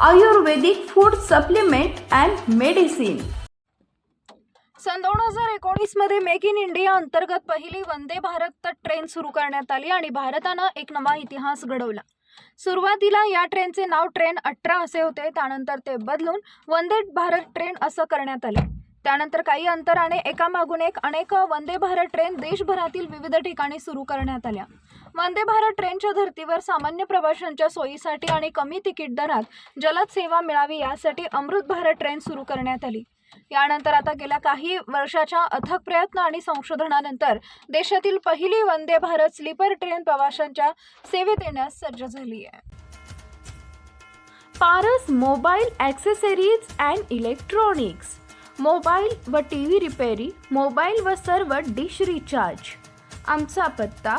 Ayurvedic food supplement and medicine सन दोन हजार एकोणीसमध्ये मेक इन इंडिया अंतर्गत पहिली वंदे भारत ट्रेन सुरू करण्यात आली आणि भारतानं एक नवा इतिहास घडवला. सुरुवातीला या ट्रेनचे नाव ट्रेन अठरा असे होते त्यानंतर ते बदलून वंदे भारत ट्रेन असं करण्यात आले. त्यानंतर काही अंतराने एकामागून एक अनेक वंदे भारत ट्रेन देशभरातील विविध ठिकाणी सुरू करण्यात आल्या. वंदे भारत ट्रेनच्या धर्तीवर सामान्य प्रवाशांच्या सोयीसाठी आणि कमी तिकीट दरात जलद सेवा मिळावी यासाठी अमृत भारत ट्रेन सुरू करण्यात आली. यानंतर आता गेल्या काही वर्षाच्या अथक प्रयत्न आणि संशोधनानंतर देशातील पहिली वंदे भारत स्लीपर ट्रेन प्रवाशांच्या सेवेत येण्यास सज्ज झाली आहे. Paras mobile accessories and electronics mobile व टी व्ही रिपेरी मोबाईल व सर्व डिश रिचार्ज. आमचा पत्ता